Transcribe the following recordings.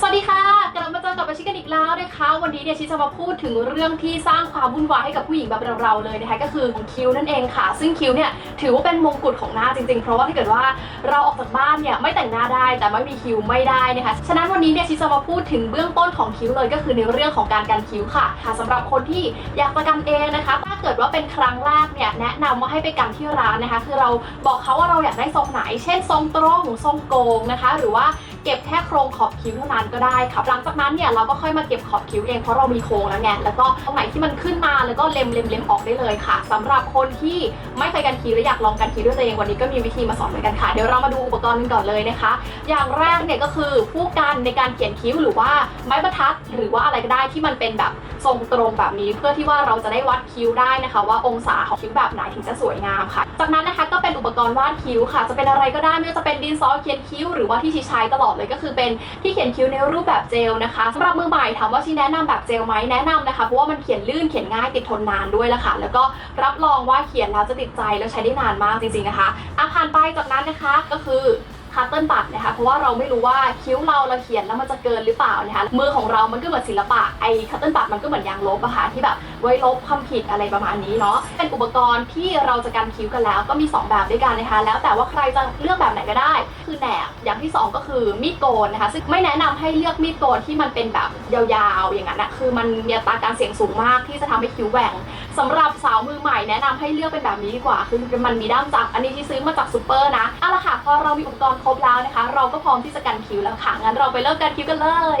สวัสดีค่ะ กลับมาเจอกับชิกันอีกแล้วนะคะ วันนี้เนี่ยชิจะมาพูดถึงเรื่องที่สร้างความวุ่นวายให้กับผู้หญิงแบบเราๆเลยนะคะก็คือของคิ้วนั่นเองค่ะ ซึ่งคิ้วเนี่ยถือว่าเป็นมงกุฎของหน้าจริงๆ เพราะว่าถ้าเกิดว่าเราออกจากบ้านเนี่ยไม่แต่งหน้าได้ แต่ไม่มีคิ้วไม่ได้นะคะ ฉะนั้นวันนี้เนี่ยชิจะมาพูดถึงเบื้องต้นของคิ้วเลยก็คือในเรื่องของการกันคิ้วค่ะค่ะสำหรับคนที่อยากจะกันเองนะคะ ถ้าเกิดว่าเป็นครั้งแรกเนี่ยแนะนำว่าให้ไปกันที่ร้านนะคะ คือเราบอกเขาว่าเราอยากได้ทรงไหน เช่นทรงตรงทรงโกงนะคะ หรือว่า เก็บแค่โครงขอบคิ้วเท่านั้นก็ได้ค่ะหลังจากนั้นเนี่ยเราก็ค่อยมาเก็บขอบคิ้วเองเพราะเรามีโครงแล้วไงแล้วก็ตรงไหนที่มันขึ้นมาแล้วก็เล็มเล็มเล็มออกได้เลยค่ะสำหรับคนที่ไม่เคยกันคิ้วและอยากลองกันคิ้วด้วยตัวเองวันนี้ก็มีวิธีมาสอนเหมือนกันค่ะเดี๋ยวเรามาดูอุปกรณ์กันก่อนเลยนะคะ อย่างแรกเนี่ยก็คือผู้กันในการเขียนคิ้วหรือว่าไม้บรรทัด หรือว่าอะไรก็ได้ที่มันเป็นแบบทรงตรงแบบนี้เพื่อที่ว่าเราจะได้วัดคิ้วได้นะคะ ว่าองศาของคิ้วแบบไหนถึงจะสวยงามค่ะ จากนั้นนะคะก็เป็นอุปกรณ์วาดคิ้วค่ะ จะเป็นอะไรก็ได้ไม่ว่าจะเป็นดินสอเขียนคิ้วหรือว่าที่ชี้ใช้ตลอดเลยก็คือเป็นที่เขียนคิ้วในรูปแบบเจลนะคะสำหรับมือใหม่ถามว่าชี้แนะนำแบบเจลไหมแนะนำนะคะเพราะว่ามันเขียนลื่นเขียนง่ายติดทนนานด้วยละค่ะ แล้วก็รับรองว่าเขียนแล้วจะติดใจแล้วใช้ได้นานมากจริงๆนะคะอะผ่านไปจากนั้นนะคะก็คือ คัตเติ้ลบัตนะคะ เพราะว่าเราไม่รู้ว่าคิ้วเราเราเขียนแล้วมันจะเกินหรือเปล่านะคะ มือของเรามันก็เหมือนศิลปะ ไอ้คัตเติ้ลบัตมันก็เหมือนยางลบอะค่ะที่แบบไว้ลบความผิดอะไรประมาณนี้เนาะ เป็นอุปกรณ์ที่เราจะกันคิ้วกันแล้ว ก็มี 2 แบบด้วยกันนะคะ แล้วแต่ว่าใครจะเลือกแบบไหนก็ได้ คือแหนบ อย่างที่ 2 ก็คือมีดโกนนะคะ ซึ่งไม่แนะนำให้เลือกมีดโกนที่มันเป็นแบบยาวๆ อย่างนั้นนะคือมันมีอัตราการเสี่ยงสูงมากที่จะทำให้คิ้วแหว่งสำหรับสาวมือใหม่แนะนำให้เลือกเป็นแบบนี้ดีกว่า คือมันมีด้ามจับ อันนี้ที่ซื้อมาจากซูเปอร์นะเอาละค่ะพอเรามีอุปกรณ์ครบแล้วนะคะ เราก็พร้อมที่จะกันคิวแล้วค่ะ งั้นเราไปเริ่มกันคิวกันเลย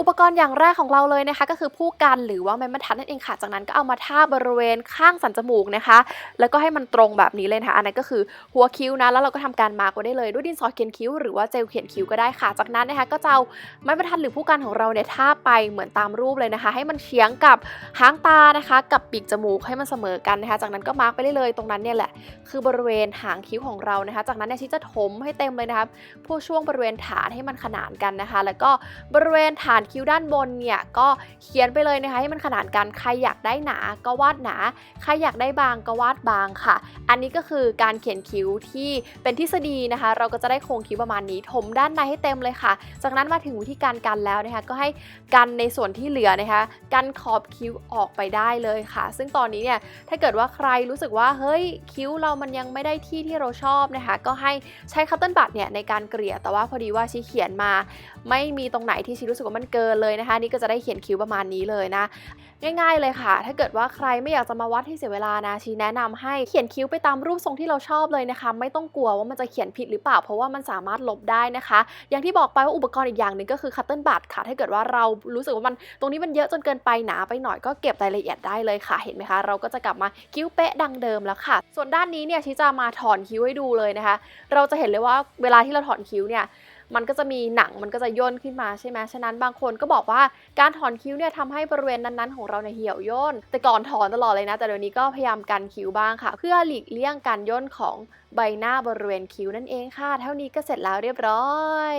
อุปกรณ์อย่างแรกของเราเลยนะคะ ก็คือผู้กันหรือว่าไม้บรรทัดนั่นเองค่ะ จากนั้นก็เอามาทาบบริเวณข้างสันจมูกนะคะ แล้วก็ให้มันตรงแบบนี้เลยนะคะ อันนั้นก็คือหัวคิ้วนะ แล้วเราก็ทำการมาร์กไว้ได้เลยด้วยดินสอเขียนคิ้วหรือว่าเจลเขียนคิ้วก็ได้ค่ะ จากนั้นนะคะก็จะเอาไม้บรรทัดหรือผู้กันของเราเนี่ยทาไปเหมือนตามรูปเลยนะคะ ให้มันเฉียงกับหางตานะคะ กับปีกจมูกให้มันเสมอกันนะคะ จากนั้นก็มาร์กไปได้เลยตรงนั้นเนี่ยแหละ คือบริเวณหางคิ้วของเรานะคะ จากนั้นเนี่ยชิจะถมให้เต็มเลยนะคะพวกช่วงบริเวณฐานให้มันขนานกันนะคะ แล้วก็บริเวณฐานคิ้วด้านบนเนี่ยก็เขียนไปเลยนะคะ ให้มันขนานกันใครอยากได้หนาก็วาดหนา ใครอยากได้บางก็วาดบางค่ะ อันนี้ก็คือการเขียนคิ้วที่เป็นทฤษฎีนะคะ เราก็จะได้โครงคิ้วประมาณนี้ถมด้านในให้เต็มเลยค่ะ จากนั้นมาถึงวิธีการกันแล้วนะคะ ก็ให้กันในส่วนที่เหลือนะคะกันขอบคิ้วออกไปได้เลยค่ะ ซึ่งตอนนี้เนี่ยถ้าเกิดว่าใครรู้สึกว่าเฮ้ยคิ้วเรามันยังไม่ได้ที่ที่เราชอบนะคะ ก็ให้ใช้คัตเติ้ลบัตเนี่ยในการเกลี่ยแต่ว่าพอดีว่าชีเขียนมา ไม่มีตรงไหนที่ชีรู้สึกว่ามันเกินเลยนะคะ นี่ก็จะได้เขียนคิ้วประมาณนี้เลยนะ ง่าย ๆเลยค่ะ ถ้าเกิดว่าใครไม่อยากจะมาวัดให้เสียเวลานะชีแนะนำให้เขียนคิ้วไปตามรูปทรงที่เราชอบเลยนะคะ ไม่ต้องกลัวว่ามันจะเขียนผิดหรือเปล่า เพราะว่ามันสามารถลบได้นะคะ อย่างที่บอกไปว่าอุปกรณ์อีกอย่างหนึ่งก็คือคัตเติ้ลบัตค่ะ ถ้าเกิดว่าเรารู้สึกว่ามันตรงนี้มันเยอะจนเกินไปหนาไปหน่อยก็เก็บรายละเอียดได้เลยค่ะ เห็นไหมคะ เราก็จะกลับมาคิ้วเป๊ะดังเดิมแล้วค่ะ ส่วนด้านนี้เนี่ยชีจะมาถอนคิ้วให้ดูเลยนะคะ เราจะเห็นเลยว่าเวลาที่เราถอนคิ้วเนี่ย มันก็จะมีหนังมันก็จะย่นขึ้นมาใช่ไหมฉะนั้นบางคนก็บอกว่าการถอนคิ้วเนี่ยทำให้บริเวณนั้นๆของเราเนี่ยเหี่ยวย่นแต่ก่อนถอนตลอดเลยนะ แต่เดี๋ยวนี้ก็พยายามกันคิ้วบ้างค่ะ เพื่อหลีกเลี่ยงการย่นของใบหน้าบริเวณคิ้วนั่นเองค่ะ เท่านี้ก็เสร็จแล้วเรียบร้อย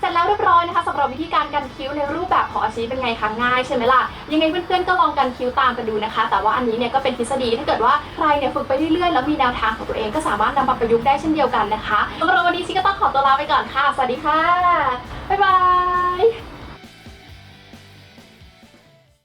เสร็จแล้วเรียบร้อยนะคะสำหรับวิธีการกันคิ้วในรูปแบบของอาชีพเป็นไงคะง่ายใช่ไหมล่ะยังไงเพื่อนๆก็ลองกันคิ้วตามกันดูนะคะ แต่ว่าอันนี้เนี่ยก็เป็นทฤษฎีถ้าเกิดว่าใครเนี่ยฝึกไปเรื่อยๆแล้วมีแนวทางของตัวเองก็สามารถนำมาประยุกต์ได้เช่นเดียวกันนะคะสำหรับวันนี้ชิก็ ตัวลาไปก่อนค่ะ สวัสดีค่ะ บ๊ายบาย